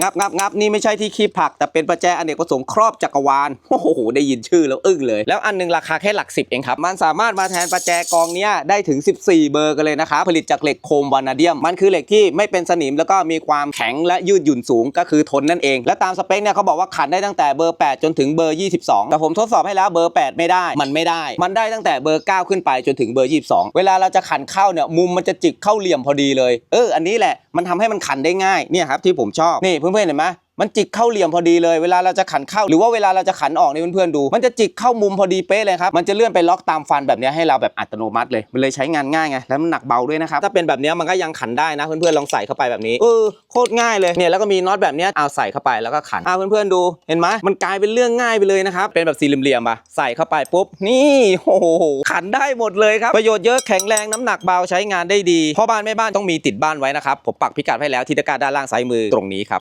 งับงับงับนี่ไม่ใช่ที่คีบผัก แต่เป็นประแจอเนกประสงค์ครอบจักรวาลโอ้โห ได้ยินชื่อแล้วอึ้งเลย แล้วอันหนึงราคาแค่หลักสิบเองครับ มันสามารถมาแทนประแจกองเนี้ยได้ถึง 14 เบอร์กันเลยนะครับผลิตจากเหล็กโครมวานาเดียม มันคือเหล็กที่ไม่เป็นสนิมแล้วก็มีความแข็งและยืดหยุ่นสูงก็คือทนนั่นเอง และตามสเปคเนี่ยเขาบอกว่าขันได้ตั้งแต่เบอร์ 8 จนถึงเบอร์ 22 แต่ผมทดสอบให้แล้วเบอร์ 8 ไม่ได้ มันไม่ได้ มันได้ตั้งแต่เบอร์ 9 ขึ้นไปจนถึงเบอร์ 22 เวลาเราจะขันเข้าเนี่ยมุมมันจะจิกเข้าเหลี่ยมพอดีเลย เอออันนี้แหละมันทำให้มันขันได้ง่ายเนี่ยครับที่ผมชอบนี่เพื่อนๆเห็นไหมมันจิกเข้าเหลี่ยมพอดีเลยเวลาเราจะขันเข้า หรือว่าเวลาเราจะขันออกนี่เพื่อนๆดู มันจะจิกเข้ามุมพอดีเป๊ะเลยครับ มันจะเลื่อนไปล็อกตามฟันแบบเนี้ยให้เราแบบอัตโนมัติเลย มันเลยใช้งานง่ายไง แล้วมันหนักเบาด้วยนะครับ ถ้าเป็นแบบเนี้ยมันก็ยังขันได้นะเพื่อนๆลองใส่เข้าไปแบบนี้เออโคตรง่ายเลยเนี่ยแล้วก็มีน็อตแบบเนี้ยเอาใส่เข้าไปแล้วก็ขันอ่าเพื่อนๆดูเห็นไหมมันกลายเป็นเรื่องง่ายไปเลยนะครับเป็นแบบสี่เหลี่ยมๆอะใส่เข้าไปปุ๊บนี่โอ้โหขันได้หมดเลยครับประโยชน์เยอะแข็งแรงน้ำหนักเบาใช้งานได้ดีพ่อบ้านแม่บ้านต้องมีติดบ้านไว้นะครับผมปักพิกัดให้แล้วที่ตะกร้าด้านล่างซ้ายมือตรงนี้ครับ